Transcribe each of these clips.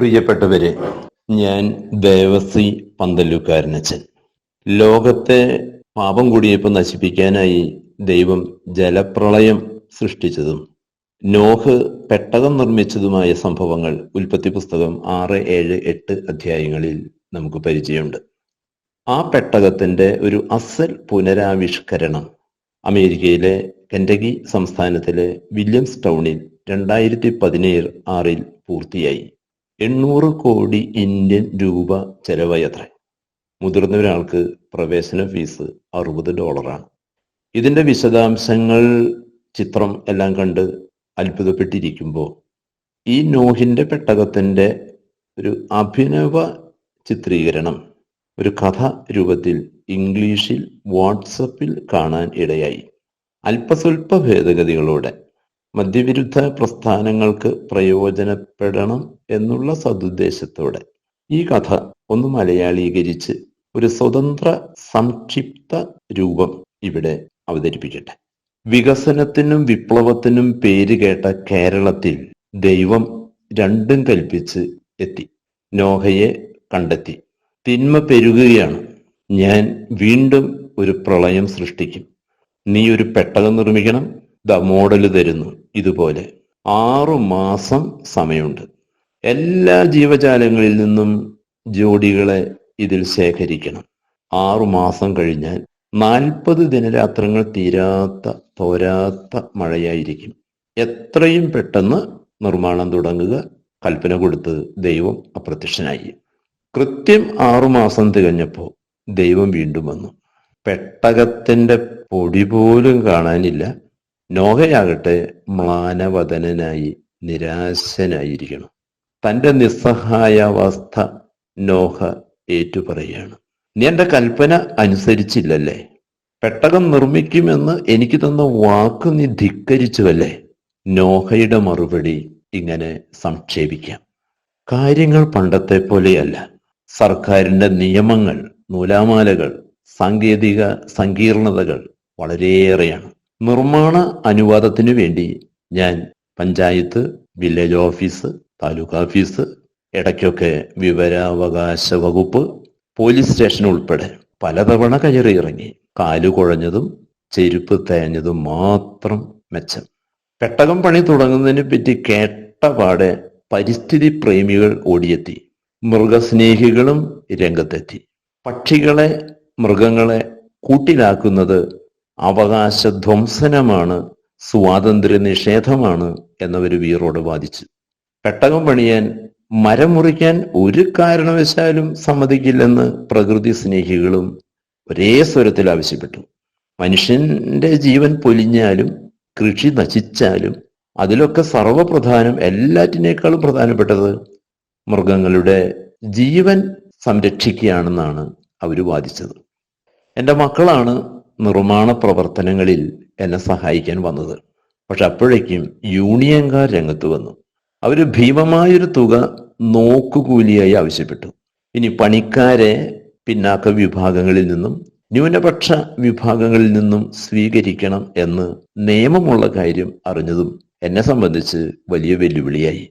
പ്രിയപ്പെട്ടവരെ ഞാൻ ദേവസി പന്തല്ലുകാരനച്ചൻ ലോകത്തെ പാപം കൂടിയപ്പോൾ നശിപ്പിക്കാനായി ദൈവം ജലപ്രളയം സൃഷ്ടിച്ചതും നോഹ് പെട്ടകം നിർമ്മിച്ചതുമായ സംഭവങ്ങൾ ഉൽപ്പത്തി പുസ്തകം ആറ് ഏഴ് എട്ട് അധ്യായങ്ങളിൽ നമുക്ക് പരിചയമുണ്ട്. ആ പെട്ടകത്തിന്റെ ഒരു അസൽ പുനരാവിഷ്കരണം അമേരിക്കയിലെ കെൻഡഗി സംസ്ഥാനത്തിലെ വില്യംസ് ടൗണിൽ രണ്ടായിരത്തി പതിനേഴ് ആറിൽ പൂർത്തിയായി. എണ്ണൂറ് കോടി ഇന്ത്യൻ രൂപ ചെലവായത്രേ. മുതിർന്ന ഒരാൾക്ക് പ്രവേശന ഫീസ് അറുപത് ഡോളറാണ്. ഇതിന്റെ വിശദാംശങ്ങൾ ചിത്രം എല്ലാം കണ്ട് അത്ഭുതപ്പെട്ടിരിക്കുമ്പോൾ ഈ നോഹിന്റെ പെട്ടകത്തിന്റെ ഒരു അഭിനവ ചിത്രീകരണം ഒരു കഥ രൂപത്തിൽ ഇംഗ്ലീഷിൽ വാട്സപ്പിൽ കാണാൻ ഇടയായി. അല്പസ്വല്പ ഭേദഗതികളോടെ മദ്യവിരുദ്ധ പ്രസ്ഥാനങ്ങൾക്ക് പ്രയോജനപ്പെടണം എന്നുള്ള സതുദ്ദേശത്തോടെ ഈ കഥ ഒന്ന് മലയാളീകരിച്ച് ഒരു സ്വതന്ത്ര സംക്ഷിപ്ത രൂപം ഇവിടെ അവതരിപ്പിക്കട്ടെ. വികസനത്തിനും വിപ്ലവത്തിനും പേരുകേട്ട കേരളത്തിൽ ദൈവം രണ്ടും കൽപ്പിച്ച് എത്തി. നോഹയെ കണ്ടെത്തി. തിന്മ പെരുകുകയാണ്. ഞാൻ വീണ്ടും ഒരു പ്രളയം സൃഷ്ടിക്കും. നീ ഒരു പെട്ടകം നിർമ്മിക്കണം. ദ മോഡൽ തരുന്നു. ഇതുപോലെ. ആറു മാസം സമയമുണ്ട്. എല്ലാ ജീവജാലങ്ങളിൽ നിന്നും ജോഡികളെ ഇതിൽ ശേഖരിക്കണം. ആറു മാസം കഴിഞ്ഞാൽ നാൽപ്പത് ദിനരാത്രങ്ങൾ തീരാത്ത തോരാത്ത മഴയായിരിക്കും. എത്രയും പെട്ടെന്ന് നിർമ്മാണം തുടങ്ങുക കൽപ്പന കൊടുത്ത് ദൈവം അപ്രത്യക്ഷനായി. കൃത്യം ആറുമാസം തികഞ്ഞപ്പോൾ ദൈവം വീണ്ടും വന്നു. പെട്ടകത്തിന്റെ പൊടി പോലും കാണാനില്ല. നോഹയാകട്ടെ മാനവതനായി നിരാശനായിരിക്കണം. തന്റെ നിസ്സഹായാവസ്ഥ നോഹ ഏറ്റുപറയാണ് നീ എന്റെ കൽപ്പന അനുസരിച്ചില്ലല്ലേ? പെട്ടകം നിർമ്മിക്കുമെന്ന് എനിക്ക് തന്ന വാക്ക് നീ ധിക്കരിച്ചുവല്ലേ? നോഹയുടെ മറുപടി ഇങ്ങനെ സംക്ഷേപിക്കാം. കാര്യങ്ങൾ പണ്ടത്തെ പോലെയല്ല. സർക്കാരിന്റെ നിയമങ്ങൾ നൂലാമാലകൾ സാങ്കേതിക സങ്കീർണതകൾ വളരെയേറെയാണ്. നിർമ്മാണ അനുവാദത്തിനു വേണ്ടി ഞാൻ panchayat village office taluk office ഇടയ്ക്കൊക്കെ വിവരാവകാശ വകുപ്പ് പോലീസ് സ്റ്റേഷൻ ഉൾപ്പെടെ പലതവണ കയറി ഇറങ്ങി. കാലു കുഴഞ്ഞതും ചെരുപ്പ് തേഞ്ഞതും മാത്രം മെച്ചം. പെട്ടകം പണി തുടങ്ങുന്നതിനെ പറ്റി കേട്ട പാടെ പരിസ്ഥിതി പ്രേമികൾ ഓടിയെത്തി. മൃഗസ്നേഹികളും രംഗത്തെത്തി. പക്ഷികളെ മൃഗങ്ങളെ കൂട്ടിലാക്കുന്നത് അവകാശധ്വംസനമാണ് സ്വാതന്ത്ര്യ നിഷേധമാണ് എന്നവർ വീറോട് വാദിച്ചു. പെട്ടകം പണിയാൻ മരം മുറിക്കാൻ ഒരു കാരണവശാലും സമ്മതിക്കില്ലെന്ന് പ്രകൃതി സ്നേഹികളും ഒരേ സ്വരത്തിൽ ആവശ്യപ്പെട്ടു. മനുഷ്യന്റെ ജീവൻ പൊലിഞ്ഞാലും കൃഷി നശിച്ചാലും അതിലൊക്കെ സർവപ്രധാനം എല്ലാറ്റിനേക്കാളും പ്രധാനപ്പെട്ടത് മൃഗങ്ങളുടെ ജീവൻ സംരക്ഷിക്കുകയാണെന്നാണ് അവർ വാദിച്ചത്. എന്റെ മക്കളാണ് നിർമ്മാണ പ്രവർത്തനങ്ങളിൽ എന്നെ സഹായിക്കാൻ വന്നത്. പക്ഷെ അപ്പോഴേക്കും യൂണിയൻകാർ രംഗത്ത് വന്നു. അവർ ഭീമമായൊരു തുക നോക്കുകൂലിയായി ആവശ്യപ്പെട്ടു. ഇനി പണിക്കാരെ പിന്നാക്ക വിഭാഗങ്ങളിൽ നിന്നും ന്യൂനപക്ഷ വിഭാഗങ്ങളിൽ നിന്നും സ്വീകരിക്കണം എന്ന് നിയമമുള്ള കാര്യം അറിഞ്ഞതും എന്നെ സംബന്ധിച്ച് വലിയ വെല്ലുവിളിയായി.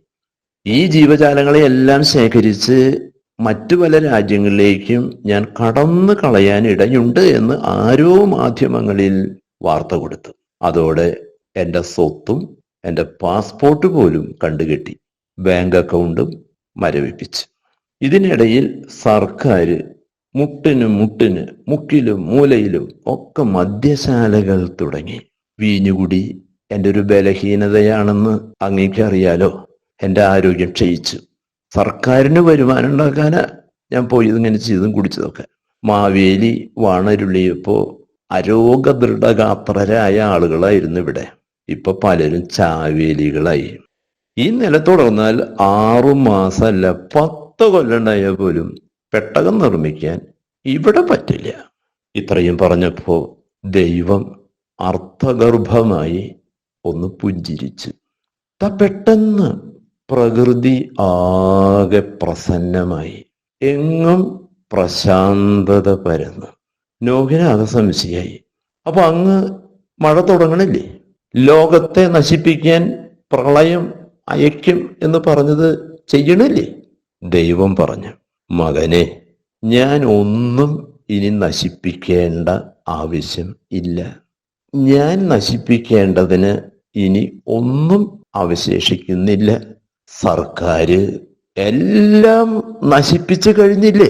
ഈ ജീവജാലങ്ങളെ എല്ലാം ശേഖരിച്ച് മറ്റു പല രാജ്യങ്ങളിലേക്കും ഞാൻ കടന്നു കളയാൻ ഇടയുണ്ട് എന്ന് ആരോ മാധ്യമങ്ങളിൽ വാർത്ത കൊടുത്തു. അതോടെ എന്റെ സ്വത്തും എന്റെ പാസ്പോർട്ട് പോലും കണ്ടുകെട്ടി. ബാങ്ക് അക്കൗണ്ടും മരവിപ്പിച്ചു. ഇതിനിടയിൽ സർക്കാർ മുട്ടിന് മുട്ടിന് മുക്കിലും മൂലയിലും ഒക്കെ മദ്യശാലകൾ തുടങ്ങി. വീഞ്ഞുകുടി എന്റെ ഒരു ബലഹീനതയാണെന്ന് അങ്ങേക്കറിയാലോ? എന്റെ ആരോഗ്യം ക്ഷയിച്ചു. സർക്കാരിന് വരുമാനം ഉണ്ടാക്കാന് ഞാൻ പോയി ഇതിങ്ങനെ ചെയ്തും കുടിച്ചതൊക്കെ. മാവേലി വാണരുളിയപ്പോ അരോഗദൃഢഗാത്രരായ ആളുകളായിരുന്നു ഇവിടെ. ഇപ്പൊ പലരും ചാവേലികളായി. ഈ നില തുടർന്നാൽ ആറു മാസമല്ല പത്ത് കൊല്ലണ്ടായ പോലും പെട്ടകം നിർമ്മിക്കാൻ ഇവിടെ പറ്റില്ല. ഇത്രയും പറഞ്ഞപ്പോ ദൈവം അർത്ഥഗർഭമായി ഒന്ന് പുഞ്ചിരിച്ചു. പെട്ടെന്ന് പ്രകൃതി ആകെ പ്രസന്നമായി. എങ്ങും പ്രശാന്തത പരന്നു. നോഹിനാകെ സംശയായി. അപ്പൊ അങ്ങ് മഴ തുടങ്ങണില്ലേ? ലോകത്തെ നശിപ്പിക്കാൻ പ്രളയം അയക്കും എന്ന് പറഞ്ഞത് ചെയ്യണില്ലേ? ദൈവം പറഞ്ഞു. മകനെ ഞാൻ ഒന്നും ഇനി നശിപ്പിക്കേണ്ട ആവശ്യം ഇല്ല. ഞാൻ നശിപ്പിക്കേണ്ടതിന് ഇനി ഒന്നും അവശേഷിക്കുന്നില്ല. സർക്കാര് എല്ലാം നശിപ്പിച്ചു കഴിഞ്ഞില്ലേ?